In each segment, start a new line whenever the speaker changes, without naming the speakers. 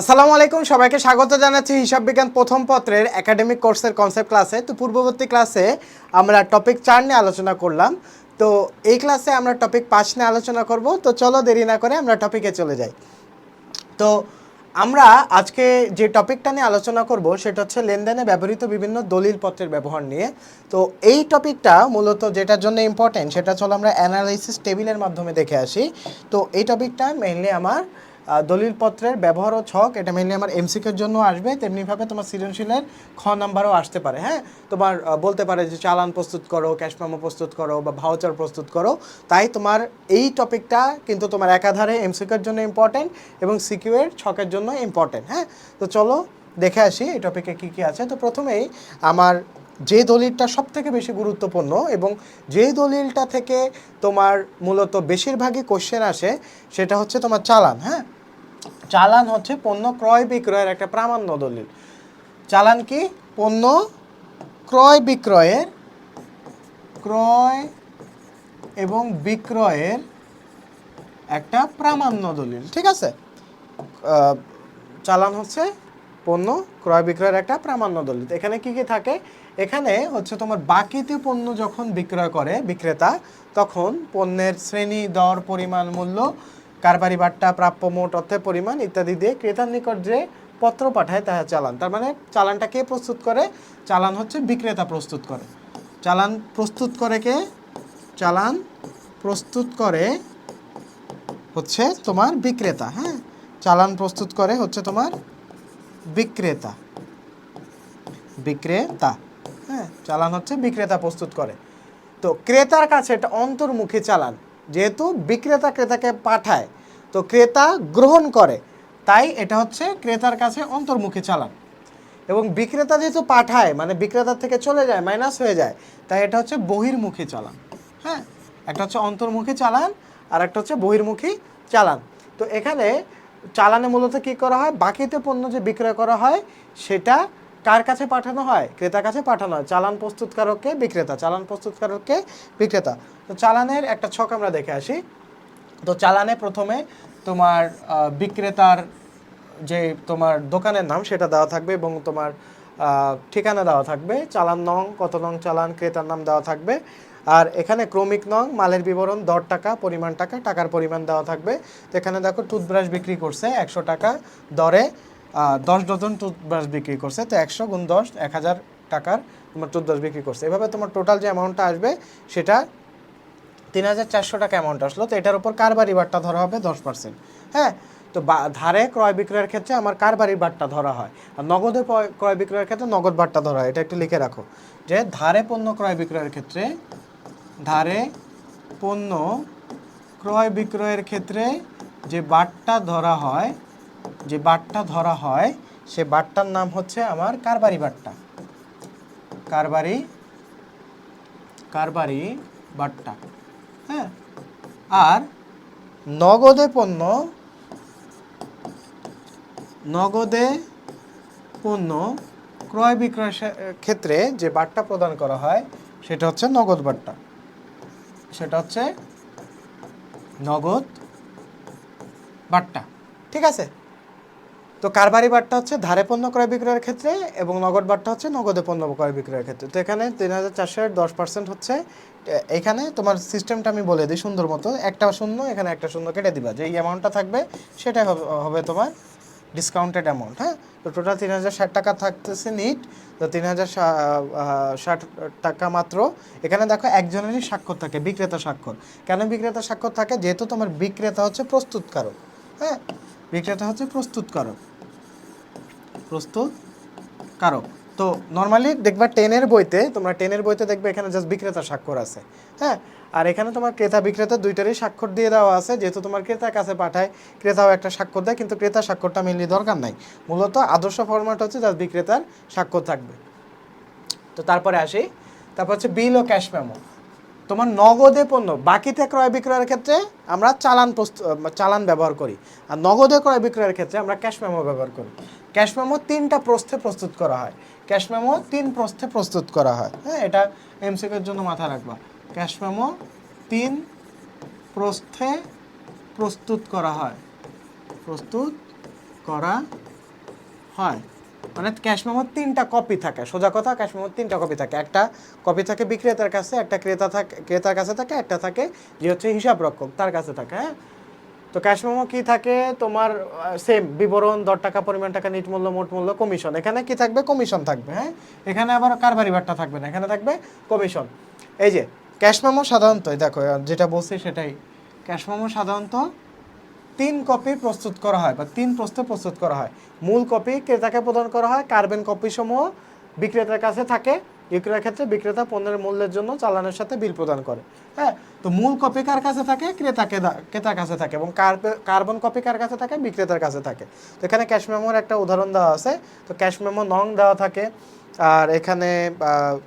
আসসালামু আলাইকুম, সবাইকে স্বাগত জানাচ্ছি হিসাব বিজ্ঞান প্রথম পত্রের একাডেমিক কোর্সের কনসেপ্ট ক্লাসে তো পূর্ববর্তী ক্লাসে আমরা টপিক চার নিয়ে আলোচনা করলাম। তো এই ক্লাসে আমরা টপিক পাঁচ নিয়ে আলোচনা করব। তো চলো দেরি না করে আমরা টপিকে চলে যাই। তো আমরা আজকে যে টপিকটা নিয়ে আলোচনা করব, সেটা হচ্ছে লেনদেনে ব্যবহৃত বিভিন্ন দলিল পত্রের ব্যবহার নিয়ে। তো এই টপিকটা মূলত যেটার জন্য ইম্পর্টেন্ট সেটা চলো আমরা অ্যানালাইসিস টেবিলের মাধ্যমে দেখে আসি। তো এই টপিকটা মেইনলি আমার আহ, দলিল পত্রের ব্যবহার ছক এটা মেইনলি আমার এমসিকের জন্য আসবে তেমনিভাবে তোমার সৃজনশীলের খ নাম্বারও আসতে পারে হ্যাঁ? তোমার বলতে পারে যে চালান প্রস্তুত করো ক্যাশ মেমো প্রস্তুত করো বা ভাউচার প্রস্তুত করো তাই তোমার এই টপিকটা কিন্তু তোমার একাধারে এমসিকের জন্য ইম্পর্টেন্ট এবং সিকিউ এর ছকের জন্য ইম্পর্টেন্ট হ্যাঁ? তো চলো দেখে আসি এই টপিকে কী কী আছে। তো প্রথমেই আমার যে দলিলটা সব থেকে বেশি গুরুত্বপূর্ণ এবং যে দলিলটা থেকে তোমার মূলত বেশিরভাগই কোশ্চেন আসে সেটা হচ্ছে তোমার চালান হ্যাঁ? চালান হচ্ছে পণ্য ক্রয় বিক্রয়ের একটা প্রামাণ্য দলিল চালান কি? পণ্য ক্রয় বিক্রয়ের, ক্রয় এবং বিক্রয়ের একটা প্রামাণ্য দলিল ঠিক আছে? চালান হচ্ছে পণ্য ক্রয় বিক্রয়ের একটা প্রামাণ্য দলিল এখানে কি কি থাকে? এখানে হচ্ছে তোমার বাকিতে পণ্য যখন বিক্রয় করে বিক্রেতা, তখন পণ্যের শ্রেণি, দর, পরিমাণ, মূল্য কারবারি বাট্টা প্রাপ্য মোট অর্থের পরিমাণ ইত্যাদি দিয়ে ক্রেতার নিকট যে পত্র পাঠায় তাহা চালান। তার মানে চালানটা কে প্রস্তুত করে? চালান হচ্ছে বিক্রেতা প্রস্তুত করে। চালান প্রস্তুত করে কে? চালান প্রস্তুত করে হচ্ছে তোমার বিক্রেতা হ্যাঁ? চালান প্রস্তুত করে হচ্ছে তোমার বিক্রেতা। বিক্রেতা হ্যাঁ? চালান হচ্ছে বিক্রেতা প্রস্তুত করে। তো ক্রেতার কাছে এটা অন্তর্মুখী চালান। যেহেতু বিক্রেতা ক্রেতাকে পাঠায়, তো ক্রেতা গ্রহণ করে, তাই এটা হচ্ছে ক্রেতার কাছে অন্তর্মুখী চালান। এবং বিক্রেতা যেহেতু পাঠায় মানে বিক্রেতার থেকে চলে যায়, মাইনাস হয়ে যায়, তাই এটা হচ্ছে বহির্মুখী চালান। হ্যাঁ একটা হচ্ছে অন্তর্মুখী চালান, আর একটা হচ্ছে বহির্মুখী চালান। তো এখানে চালানে মূলত কি করা হয়? বাকিতে পণ্য যে বিক্রয় করা হয়, সেটা কার কাছে পাঠানো হয়? ক্রেতার কাছে পাঠানো হয়। চালান প্রস্তুতকারককে বিক্রেতা, চালান প্রস্তুতকারককে বিক্রেতা। তো চালানের একটা ছক আমরা দেখে আসি। তো চালানে প্রথমে তোমার বিক্রেতার যে তোমার দোকানের নাম সেটা দেওয়া থাকবে এবং তোমার ঠিকানা দেওয়া থাকবে। চালান নং, কত নং চালান, ক্রেতার নাম দেওয়া থাকবে। আর এখানে ক্রমিক নং, মালের বিবরণ, দর টাকা, পরিমাণ টাকা, টাকার পরিমাণ দেওয়া থাকবে। তো এখানে দেখো, টুথব্রাশ বিক্রি করছে একশো টাকা দরে। দশ ডজন টুথব্রাশ বিক্রি করছে, তো একশো গুণ দশ, এক হাজার টাকার তোমার টুথব্রাশ বিক্রি করছে। এভাবে তোমার টোটাল যে অ্যামাউন্টটা আসবে, সেটা তিন হাজার চারশো টাকা অ্যামাউন্ট আসলো। তো এটার উপর কারবারি বারটা ধরা হবে? দশ পার্সেন্ট হ্যাঁ? তো ধারে ক্রয় বিক্রয়ের ক্ষেত্রে আমার কারবারি বারটা ধরা হয়? আর নগদে ক্রয় বিক্রয়ের ক্ষেত্রে নগদ বারটা ধরা হয়। এটা একটু লিখে রাখো। যে ধারে পণ্য ক্রয় বিক্রয়ের ক্ষেত্রে, ধারে পণ্য ক্রয় বিক্রয়ের ক্ষেত্রে যে বারটা ধরা হয় যে বারটা ধরা হয়, সে বাটটার নাম হচ্ছে আমার কারবারি বারটা। কারবারি কারবারি বাট্টা হ্যাঁ? আর নগদে পণ্য নগদে পণ্য ক্রয় বিক্রয় ক্ষেত্রে যে বাট্টা প্রদান করা হয়, সেটা হচ্ছে নগদ বাট্টা সেটা হচ্ছে নগদ বাট্টা ঠিক আছে? তো কারবারি বারটা হচ্ছে ধারে পণ্য ক্রয় বিক্রয়ের ক্ষেত্রে এবং নগদ বারটা হচ্ছে নগদে পণ্য ক্রয় বিক্রয়ের ক্ষেত্রে। তো এখানে তিন হাজার চারশোর দশ পার্সেন্ট হচ্ছে এখানে তোমার সিস্টেমটা আমি বলে দিই সুন্দর মতো। একটা শূন্য, এখানে একটা শূন্য কেটে দিবা। যে এই অ্যামাউন্টটা থাকবে সেটাই হবে- তোমার ডিসকাউন্টেড অ্যামাউন্ট হ্যাঁ? তো টোটাল তিন হাজার ষাট টাকা থাকতেছে নিট তো তিন হাজার ষাট টাকা মাত্র। এখানে দেখো একজনেরই স্বাক্ষর থাকে, বিক্রেতা স্বাক্ষর। কেন বিক্রেতা স্বাক্ষর থাকে? যেহেতু তোমার বিক্রেতা হচ্ছে প্রস্তুতকারক হ্যাঁ? বিক্রেতা হচ্ছে প্রস্তুতকারক। প্রস্তুত কারক তো নর্মালি দেখবা টেনের বইতে, তোমরা টেনের বইতে দেখবে এখানে জাস্ট বিক্রেতা স্বাক্ষর আছে হ্যাঁ? আর এখানে তোমার ক্রেতা বিক্রেতা দুইটারই স্বাক্ষর দিয়ে দেওয়া আছে। যেহেতু তোমার ক্রেতার কাছে পাঠায়, ক্রেতাও একটা স্বাক্ষর দেয়, কিন্তু ক্রেতার স্বাক্ষরটা মেনলি দরকার নাই। মূলত আদর্শ ফরম্যাট হচ্ছে জাস্ট বিক্রেতার স্বাক্ষর থাকবে। তো তারপরে আসি। তারপর হচ্ছে বিল ও ক্যাশ মেমো তোমার নগদে পণ্য, বাকিতে ক্রয় বিক্রয়ের ক্ষেত্রে আমরা চালান চালান ব্যবহার করি। আর নগদে ক্রয় বিক্রয়ের ক্ষেত্রে আমরা ক্যাশ মেমো ব্যবহার করি। ক্যাশ মেমো তিনটা প্রস্থে প্রস্তুত করা হয়। ক্যাশ মেমো তিন প্রস্থে প্রস্তুত করা হয়। হ্যাঁ এটা এমসিকের জন্য মাথায় রাখবা। ক্যাশ মেমো তিন প্রস্থে প্রস্তুত করা হয়। প্রস্তুত করা হয়। মানে ক্যাশ মেমোর তিনটা কপি থাকে। সোজা কথা ক্যাশ মেমোর তিনটা কপি থাকে। একটা কপি থাকে বিক্রেতার কাছে, একটা ক্রেতা থাকে, ক্রেতার কাছে থাকে, একটা থাকে যে হচ্ছে হিসাব রক্ষক তার কাছে থাকে হ্যাঁ? তো ক্যাশ মেমো কি থাকে? তোমার সেম বিবরণ, দর টাকা, পরিমাণ টাকা, নিট মূল্য, মোট মূল্য কমিশন এখানে কি থাকবে? কমিশন থাকবে হ্যাঁ? এখানে আবার কারবারি বারটা থাকবে না, এখানে থাকবে কমিশন এই যে ক্যাশ মেমো সাধারণত দেখো, যেটা বলছি সেটাই। ক্যাশ মেমো সাধারণত তিন কপি প্রস্তুত করা হয় বা তিন প্রস্তে প্রস্তুত করা হয়। মূল কপি ক্রেতাকে প্রদান করা হয়, কার্বন কপি সমূহ বিক্রেতার কাছে থাকে। বিক্রয়ের ক্ষেত্রে বিক্রেতা পণ্যের মূল্যের জন্য চালানের সাথে বিল প্রদান করে। হ্যাঁ তো মূল কপি কার কাছে থাকে? ক্রেতাকে দা- ক্রেতার কাছে থাকে এবং কার্ব- কার্বন কপি কার কাছে থাকে? বিক্রেতার কাছে থাকে। তো এখানে ক্যাশ মেমোর একটা উদাহরণ দেওয়া আছে। তো ক্যাশ মেমো নং দেওয়া থাকে। আর এখানে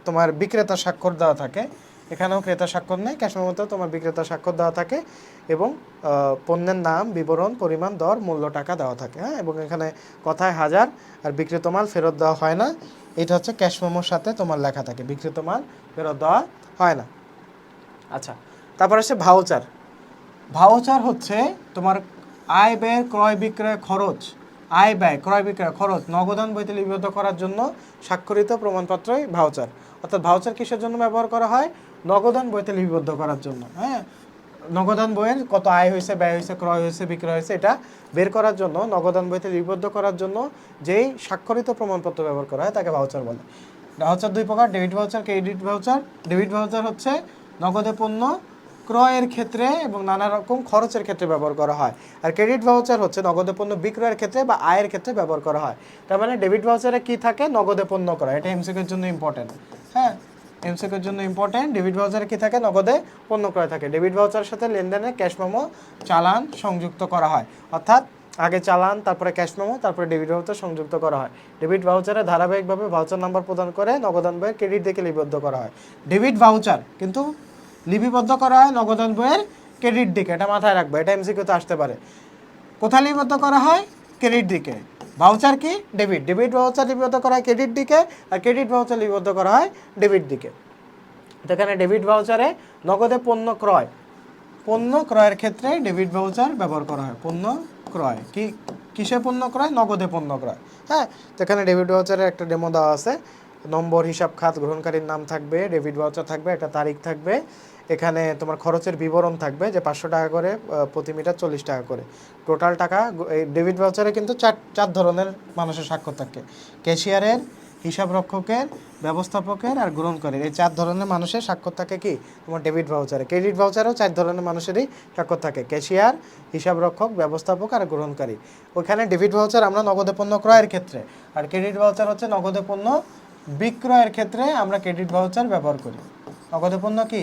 তোমার বিক্রেতা স্বাক্ষর দেওয়া থাকে। এখানেও ক্রেতা স্বাক্ষর নেই। ক্যাশ মেমোতেও তোমার বিক্রেতা স্বাক্ষর দেওয়া থাকে এবং পণ্যের নাম, বিবরণ, পরিমাণ, দর, মূল্য, টাকা দেওয়া থাকে হ্যাঁ? এবং এখানে কথায় হাজার আর বিক্রেত মাল ফেরত দেওয়া হয় না। এটা হচ্ছে ক্যাশ মেমোর সাথে তোমার লেখা থাকে, বিক্রেত মাল ফেরত দেওয়া হয় না। আচ্ছা তারপর আসছে ভাউচার ভাউচার হচ্ছে তোমার আয় ব্যয়, ক্রয় বিক্রয় খরচ। আয় ব্যয়, ক্রয় বিক্রয় খরচ নগদান বইতে লিপিবদ্ধ করার জন্য স্বাক্ষরিত প্রমাণপত্রই ভাউচার অর্থাৎ ভাউচার কিসের জন্য ব্যবহার করা হয়? নগদান বইতে লিপিবদ্ধ করার জন্য হ্যাঁ? নগদান বইয়ের কত আয় হয়েছে, ব্যয় হয়েছে, ক্রয় হয়েছে, বিক্রয় হয়েছে, এটা বের করার জন্য, নগদান বইতে লিপিবদ্ধ করার জন্য যেই স্বাক্ষরিত প্রমাণপত্র ব্যবহার করা হয় তাকে ভাউচার বলে। ভাউচার দুই প্রকার debit voucher credit voucher debit voucher হচ্ছে নগদে পণ্য ক্রয়ের ক্ষেত্রে এবং নানা রকম খরচের ক্ষেত্রে ব্যবহার করা হয়। আর ক্রেডিট ভাউচার হচ্ছে নগদে পণ্য বিক্রয়ের ক্ষেত্রে বা আয়ের ক্ষেত্রে ব্যবহার করা হয়। তার মানে ডেবিট ভাউচারে কী থাকে? নগদে পণ্য করা এটা এমসিকের জন্য ইম্পর্টেন্ট হ্যাঁ? এমসিকের জন্য ইম্পর্টেন্ট ডেবিট ভাউচারে কি থাকে? নগদে পণ্য ক্রয় থাকে। ডেবিট ভাউচারের সাথে লেনদেনে ক্যাশ মেমো চালান সংযুক্ত করা হয়। অর্থাৎ আগে চালান, তারপরে ক্যাশ মেমো তারপরে ডেবিট ভাউচার সংযুক্ত করা হয়। ডেবিট ভাউচারে ধারাবাহিকভাবে ভাউচার নাম্বার প্রদান করে নগদান বইয়ের ক্রেডিট দিকে লিপিবদ্ধ করা হয়। ডেবিট ভাউচার কিন্তু লিপিবদ্ধ করা হয় নগদান বইয়ের ক্রেডিট দিকে। এটা মাথায় রাখবে। এটা এমসিকিউতে আসতে পারে। কোথায় লিপিবদ্ধ করা হয়? ক্রেডিট দিকে। ভাউচার কি? ডেবিট ডেবিট ভাউচার লিপিবদ্ধ করা হয় ক্রেডিট দিকে, আর ক্রেডিট ভাউচার লিপিবদ্ধ করা হয় ডেবিট দিকে। এখানে ডেবিট ভাউচারে নগদে পণ্য ক্রয়। পণ্য ক্রয়ের ক্ষেত্রে ডেবিট ভাউচার ব্যবহার করা হয়। পণ্য ক্রয়। কি, কিসে পণ্য ক্রয়? নগদে পণ্য ক্রয়। হ্যাঁ এখানে ডেবিট ভাউচারের একটা ডেমো দেওয়া আছে। নম্বর, হিসাব খাত, গ্রহণকারীর নাম থাকবে ডেবিট ভাউচার থাকবে, একটা তারিখ থাকবে। এখানে তোমার খরচের বিবরণ থাকবে যে পাঁচশো টাকা করে প্রতি মিটার চল্লিশ টাকা করে। টোটাল টাকা এই ডেবিট ভাউচারে কিন্তু চার চার ধরনের মানুষের স্বাক্ষর থাকে। ক্যাশিয়ারের, হিসাব রক্ষকের, ব্যবস্থাপকের আর গ্রহণকারীর। এই চার ধরনের মানুষের স্বাক্ষর থাকে কি? তোমার ডেবিট ভাউচারে। ক্রেডিট ভাউচারেও চার ধরনের মানুষেরই স্বাক্ষর থাকে। ক্যাশিয়ার, হিসাব রক্ষক, ব্যবস্থাপক আর গ্রহণকারী। ওখানে ডেবিট ভাউচার আমরা নগদে পণ্য ক্রয়ের ক্ষেত্রে। আর ক্রেডিট ভাউচার হচ্ছে নগদে পণ্য বিক্রয়ের ক্ষেত্রে আমরা ক্রেডিট ভাউচার ব্যবহার করি। নগদে পণ্য কি?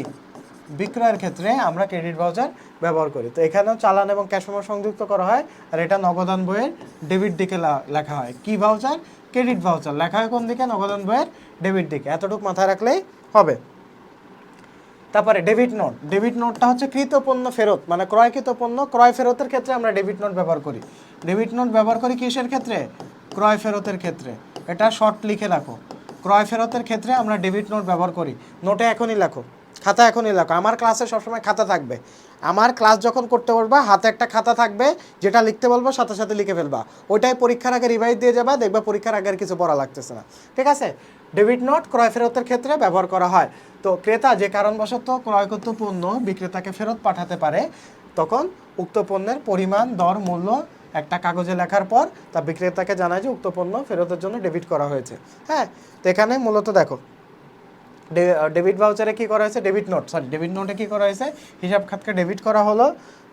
বিক্রয়ের ক্ষেত্রে আমরা ক্রেডিট ভাউচার ব্যবহার করি। তো এখানেও চালান এবং ক্যাশ মেমো সংযুক্ত করা হয় আর এটা নগদান বইয়ের ডেবিট দিকে লেখা হয়। কি ভাউচার? Credit voucher. লেখা হয় কোন দিকে? নগদান বইয়ের ডেবিট দিকে। এতটুকু মাথায় রাখলেই হবে। তারপরে ডেবিট নোট। ডেবিট নোটটা হচ্ছে কৃত পণ্য ফেরত মানে ক্রয়কৃত পণ্য। ক্রয় ফেরতের ক্ষেত্রে আমরা ডেবিট নোট ব্যবহার করি। ডেবিট নোট ব্যবহার করি কিসের ক্ষেত্রে? ক্রয় ফেরতের ক্ষেত্রে। এটা শর্ট লিখে রাখো ক্রয় ফেরতের ক্ষেত্রে আমরা ডেবিট নোট ব্যবহার করি। নোটে এখনই লেখো। খাতা এখনই লেখো। আমার ক্লাসে সবসময় খাতা থাকবে। আমার ক্লাস যখন করতে বলবা হাতে একটা খাতা থাকবে, যেটা লিখতে বলব, সাথে সাথে লিখে ফেলবা। ওইটাই পরীক্ষার আগে রিভাইজ দিয়ে যাবা, দেখবা পরীক্ষার আগে কিছু পড়া লাগতেছে না। ঠিক আছে? ডেবিট নোট ক্রয় ফেরতের ক্ষেত্রে ব্যবহার করা হয়। তো ক্রেতা যে কারণবশত ক্রয়কৃত পণ্য বিক্রেতাকে ফেরত পাঠাতে পারে, তখন উক্ত পণ্যের পরিমাণ, দর, মূল্য একটা কাগজে লেখার পর তা বিক্রেতাকে জানায় যে উক্ত পণ্য ফেরতের জন্য ডেবিট করা হয়েছে। হ্যাঁ? তো এখানে মূলত দেখো ডেবিট ভাউচারে কি করা হয়েছে? ডেবিট নোট সরি ডেবিট নোটে কি করা হয়েছে? হিসাব খাতকে ডেবিট করা হলো।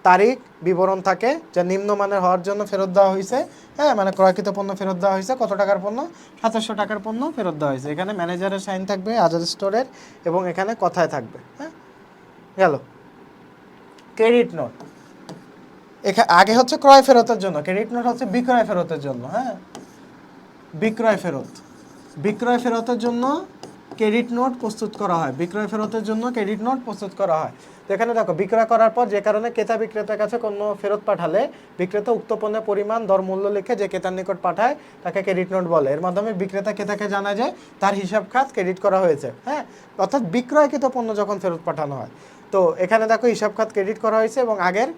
তারিখ, বিবরণ থাকে, যা নিম্নমানের হওয়ার জন্য ফেরত দেওয়া হয়েছে। হ্যাঁ মানে ক্রয়কৃত পণ্য ফেরত দেওয়া হয়েছে। কত টাকার পণ্য? সাতাশশো টাকার পণ্য ফেরত দেওয়া হয়েছে। এখানে ম্যানেজারের সাইন থাকবে আজাদ স্টোরের এবং এখানে কথায় থাকবে। হ্যাঁ গেল। ক্রেডিট নোট এখানে আগে হচ্ছে ক্রয় ফেরতের জন্য। ক্রেডিট নোট হচ্ছে বিক্রয় ফেরতের জন্য। হ্যাঁ বিক্রয় ফেরত। বিক্রয় ফেরতের জন্য ক্রেডিট নোট প্রস্তুত করা হয়। বিক্রয় ফেরতের জন্য ক্রেডিট নোট প্রস্তুত করা হয়। তো এখানে দেখো, বিক্রয় করার পর যে কারণে ক্রেতা বিক্রেতার কাছে কোনো ফেরত পাঠালে, বিক্রেতা উক্ত পণ্যের পরিমাণ, দর, মূল্য লিখে যে ক্রেতার নিকট পাঠায়, তাকে ক্রেডিট নোট বলে। এর মাধ্যমে বিক্রেতা ক্রেতাকে জানা যায় তার হিসাব খাত ক্রেডিট করা হয়েছে হ্যাঁ? অর্থাৎ বিক্রয়কৃত পণ্য যখন ফেরত পাঠানো হয়। তো এখানে দেখো, হিসাব খাত ক্রেডিট করা হয়েছে এবং আগের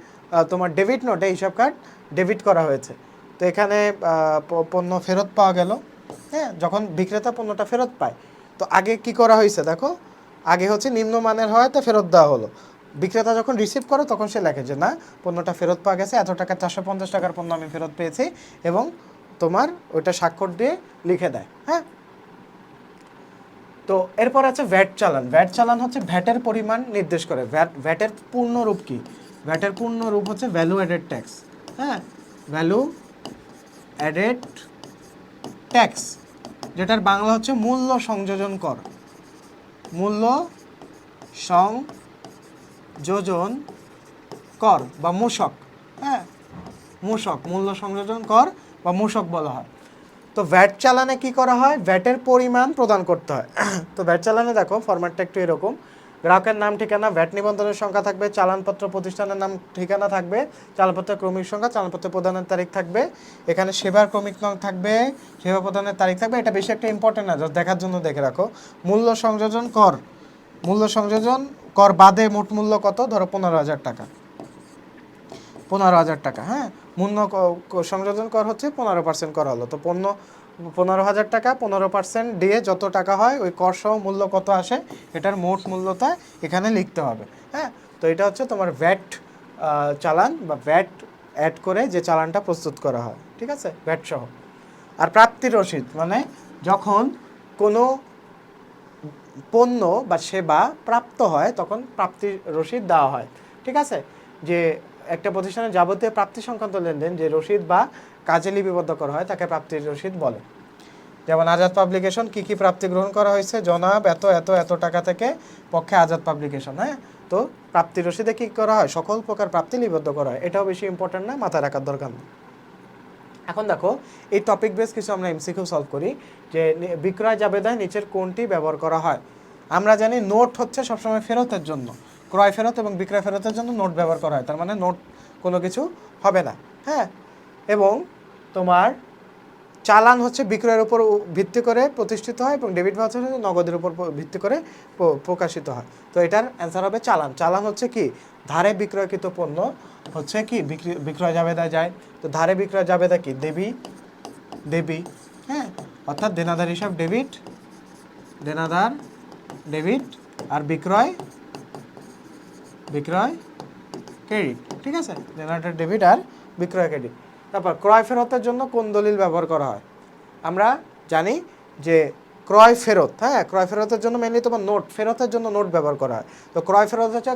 তোমার ডেবিট নোটে হিসাব কার্ড ডেবিট করা হয়েছে। তো এখানে পণ্য ফেরত পাওয়া গেল হ্যাঁ? যখন বিক্রেতা পণ্যটা ফেরত পায়। তো আগে কি করা হয়েছে দেখো? আগে হচ্ছে নিম্নমানের হয় তো ফেরত দেওয়া হলো। বিক্রেতা যখন রিসিভ করে তখন সে লেখে যে, না, পণ্যটা ফেরত পাওয়া গেছে, এত টাকা চারশো পঞ্চাশ টাকার পণ্য আমি ফেরত পেয়েছি এবং তোমার ওইটা স্বাক্ষর দিয়ে লিখে দেয়। হ্যাঁ? তো এরপর আছে ভ্যাট চালান। ভ্যাট চালান হচ্ছে ভ্যাটের পরিমাণ নির্দেশ করে। ভ্যাট ভ্যাটের পূর্ণ রূপ কি? ভ্যাটের পূর্ণ রূপ হচ্ছে ভ্যালু অ্যাডেড ট্যাক্স হ্যাঁ? ভ্যালু অ্যাডেড ট্যাক্স যেটার বাংলা হচ্ছে মূল্য সংযোজন কর। মূল্য সংযোজন কর বা মূষক হ্যাঁ? মূষক, মূল্য সংযোজন কর বা মূষক বলা হয়। তো ভ্যাট চালানে কি করা হয়? ভ্যাটের পরিমাণ প্রদান করতে হয়। তো ভ্যাট চালানে দেখো ফরম্যাটটা একটু এরকম। গ্রাহকের নাম, ঠিকানা, ভ্যাট নিবন্ধনের সংখ্যা থাকবে, চালানপত্র প্রতিষ্ঠানের নাম, ঠিকানা থাকবে চালানপত্রের ক্রমিক সংখ্যা, চালানপত্র প্রদানের তারিখ থাকবে, এখানে সেবার ক্রমিক নং থাকবে, সেবা প্রদানের তারিখ থাকবে, এটা বেশি একটা ইম্পর্টেন্ট না, just দেখার জন্য দেখে রাখো। মূল্য সংযোজন কর, মূল্য সংযোজন কর বাদে মোট মূল্য কত? ধরো পনেরো হাজার টাকা। পনেরো হাজার টাকা হ্যাঁ? মূল্য সংযোজন কর হচ্ছে পনেরো পার্সেন্ট কর হলো, তো পণ্য পনেরো হাজার টাকা, পনেরো পার্সেন্ট দিয়ে যত টাকা হয়, ওই কর সহ মূল্য কত আসে, এটার মোট মূল্যটা এখানে লিখতে হবে হ্যাঁ? তো এটা হচ্ছে তোমার ভ্যাট চালান বা ভ্যাট অ্যাড করে যে চালানটা প্রস্তুত করা হয়, ঠিক আছে? ভ্যাট সহ। আর প্রাপ্তি রসিদ মানে যখন কোনো পণ্য বা সেবা প্রাপ্ত হয়, তখন প্রাপ্তি রসিদ দেওয়া হয়, ঠিক আছে? যে একটা প্রতিষ্ঠানের যাবতীয় প্রাপ্তি সংক্রান্ত লেনদেন যে রসিদ বা কাজে লিপিবদ্ধ করা হয়, তাকে প্রাপ্তির রসিদ বলে। যেমন আজাদ পাবলিকেশন, কি কি প্রাপ্তি গ্রহণ করা হয়েছে? জনাব, এত এত এত টাকা থেকে পক্ষে আজাদ পাবলিকেশন হ্যাঁ? তো প্রাপ্তি রসিদে কি করা হয়? সকল প্রকার প্রাপ্তি লিপিবদ্ধ করা হয়। এটাও বেশি ইম্পর্টেন্ট না, মাথায় রাখার দরকার নেই। এখন দেখো, এই টপিক বেস কিছু আমরা এমসিকিউ সলভ করি, যে বিক্রয়, জাবেদায় নিচের কোনটি ব্যবহার করা হয়? আমরা জানি নোট হচ্ছে সবসময় ফেরতের জন্য। ক্রয় ফেরত এবং বিক্রয় ফেরতের জন্য নোট ব্যবহার করা হয়। তার মানে নোট কোনো কিছু হবে না। হ্যাঁ? এবং তোমার চালান হচ্ছে বিক্রয়ের উপর ভিত্তি করে প্রতিষ্ঠিত হয় এবং ডেবিট ভাউচার হচ্ছে নগদের উপর ভিত্তি করে প্রকাশিত হয়। তো এটার অ্যান্সার হবে চালান। চালান হচ্ছে কি? ধারে বিক্রয়কৃত পণ্য হচ্ছে কি? বিক্রি, বিক্রয় জাবেদা যায়। তো ধারে বিক্রয় জাবেদা কি? দেবী দেবী। হ্যাঁ? অর্থাৎ দেনাদার হিসাব ডেবিট, দেনাদার ডেবিট আর বিক্রয় বিক্রয় ক্রেডিট, ঠিক আছে? দেনাদার ডেবিট আর বিক্রয় ক্রেডিট। তারপর ক্রয় ফেরতের জন্য কোন দলিল ব্যবহার করা হয়? আমরা জানি যে ক্রয় ফেরত হ্যাঁ? ক্রয় ফেরতের জন্য মেনলি তোমার নোট ফেরতের জন্য নোট ব্যবহার করা হয়। তো ক্রয় ফেরত হচ্ছে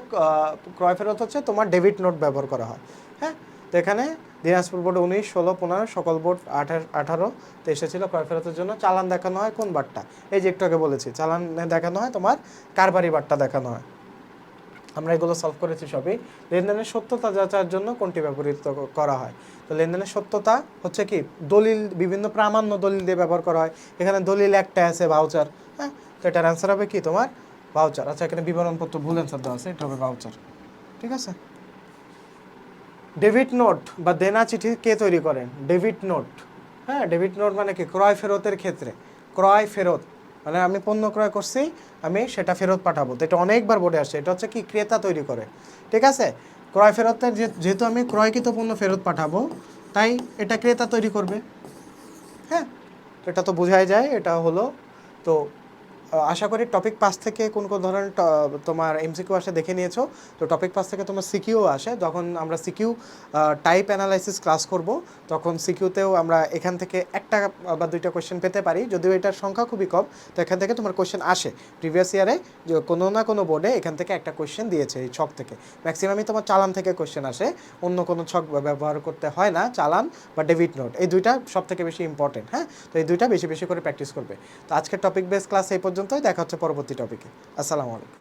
ক্রয় ফেরত হচ্ছে তোমার ডেবিট নোট ব্যবহার করা হয় হ্যাঁ? তো এখানে দিনাজপুর বোর্ড উনিশ, ষোলো, পনেরো, সকল বোর্ড আঠাশ আঠারো তো এসেছিল ক্রয় ফেরতের জন্য। চালান দেখানো হয় কোন বারটা? এই যে একটু আগে বলেছি, চালান দেখানো হয় তোমার, কারবারি বারটা দেখানো হয়। এগুলো সলভ করেছি সবই। লেনদেনের সত্যতা যাচার জন্য কোনটি ব্যবহৃত করা হয়? তো লেনদেনের সত্যতা হচ্ছে কি? দলিল, বিভিন্ন প্রামাণ্য দলিল দিয়ে ব্যবহার করা হয়। এখানে দলিল একটা আছে ভাউচার হ্যাঁ? তো এটার অ্যান্সার হবে কি তোমার? ভাউচার আচ্ছা এখানে বিবরণপত্র, ভুল অ্যান্সার দেওয়া আছে, এটা হবে ভাউচার ঠিক আছে? ডেবিট নোট বা দেনা চিঠি কে তৈরি করেন? ডেবিট নোট হ্যাঁ ডেবিট নোট মানে কি? ক্রয় ফেরতের ক্ষেত্রে। ক্রয় ফেরত। মানে আমি পণ্য ক্রয় করছি, আমি সেটা ফেরত পাঠাবো। তো এটা অনেকবার বোর্ডে আসছে। এটা হচ্ছে কি, ক্রেতা তৈরি করে। ঠিক আছে? ক্রয় ফেরতের যেহেতু আমি ক্রয়কৃত পণ্য ফেরত পাঠাবো, তাই এটা ক্রেতা তৈরি করবে। হ্যাঁ? এটা তো বোঝাই যায়, এটা হলো, তো আশা করি টপিক পাস থেকে কোন কোন ধরনের তোমার এমসিকিউ আসে দেখে নিয়েছো। তো টপিক পাস থেকে তোমার সিকিউ আসে। যখন আমরা সিকিউ টাইপ অ্যানালাইসিস ক্লাস করব, তখন সিকিউতেও আমরা এখান থেকে একটা বা দুইটা কোয়েশ্চেন পেতে পারি। যদিও এটার সংখ্যা খুবই কম, তো এখান থেকে তোমার কোয়েশ্চেন আসে। প্রিভিয়াস ইয়ারে কোনো না কোনো বোর্ডে এখান থেকে একটা কোয়েশ্চেন দিয়েছে এই ছক থেকে। ম্যাক্সিমামই তোমার চালান থেকে কোয়েশ্চেন আসে। অন্য কোনো ছক ব্যবহার করতে হয় না, চালান বা ডেবিট নোট এই দুইটা সব থেকে বেশি ইম্পর্টেন্ট হ্যাঁ? তো এই দুইটা বেশি বেশি করে প্র্যাকটিস করবে। তো আজকের টপিক বেস ক্লাস এই পর্যন্তই দেখা হচ্ছে পরবর্তী টপিকে আসসালামু আলাইকুম।